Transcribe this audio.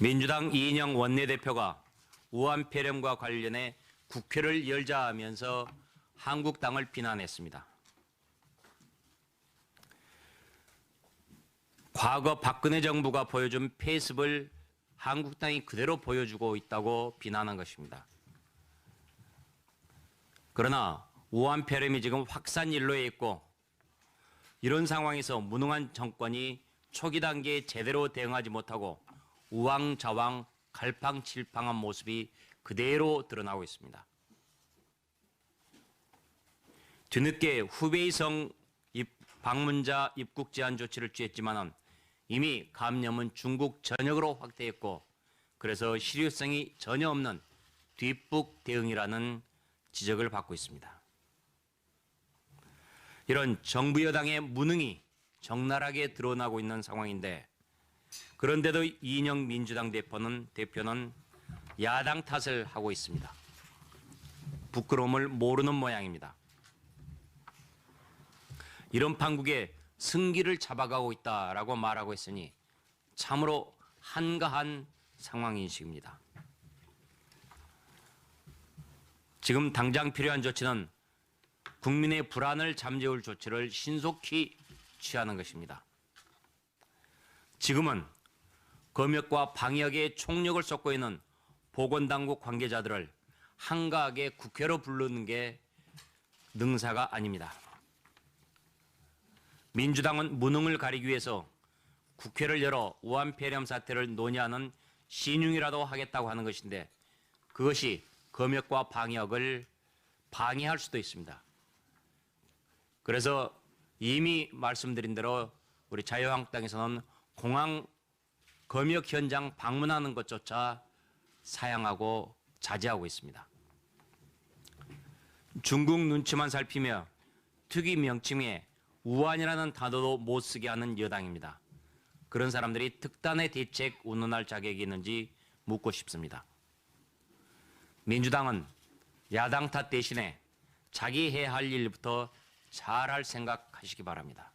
민주당 이인영 원내대표가 우한 폐렴과 관련해 국회를 열자 하면서 한국당을 비난했습니다. 과거 박근혜 정부가 보여준 폐습을 한국당이 그대로 보여주고 있다고 비난한 것입니다. 그러나 우한 폐렴이 지금 확산 일로에 있고 이런 상황에서 무능한 정권이 초기 단계에 제대로 대응하지 못하고 우왕좌왕 갈팡질팡한 모습이 그대로 드러나고 있습니다. 뒤늦게 후베이성 입- 방문자 입국 제한 조치를 취했지만은 이미 감염은 중국 전역으로 확대했고 그래서 실효성이 전혀 없는 뒷북 대응이라는 지적을 받고 있습니다. 이런 정부 여당의 무능이 적나라하게 드러나고 있는 상황인데 그런데도 이인영 민주당 대표는 대표는 야당 탓을 하고 있습니다. 부끄러움을 모르는 모양입니다. 이런 판국에 승기를 잡아가고 있다라고 말하고 있으니 참으로 한가한 상황 인식입니다. 지금 당장 필요한 조치는 국민의 불안을 잠재울 조치를 신속히 취하는 것입니다. 지금은 검역과 방역에 총력을 쏟고 있는 보건당국 관계자들을 한가하게 국회로 부르는 게 능사가 아닙니다. 민주당은 무능을 가리기 위해서 국회를 열어 우한 폐렴 사태를 논의하는 신용이라도 하겠다고 하는 것인데 그것이 검역과 방역을 방해할 수도 있습니다. 그래서 이미 말씀드린 대로 우리 자유한국당에서는 공항 검역 현장 방문하는 것조차 사양하고 자제하고 있습니다. 중국 눈치만 살피며 특이 명칭에 우한이라는 단어도 못 쓰게 하는 여당입니다. 그런 사람들이 특단의 대책 운운할 자격이 있는지 묻고 싶습니다. 민주당은 야당 탓 대신에 자기 해야 할 일부터 잘할 생각하시기 바랍니다.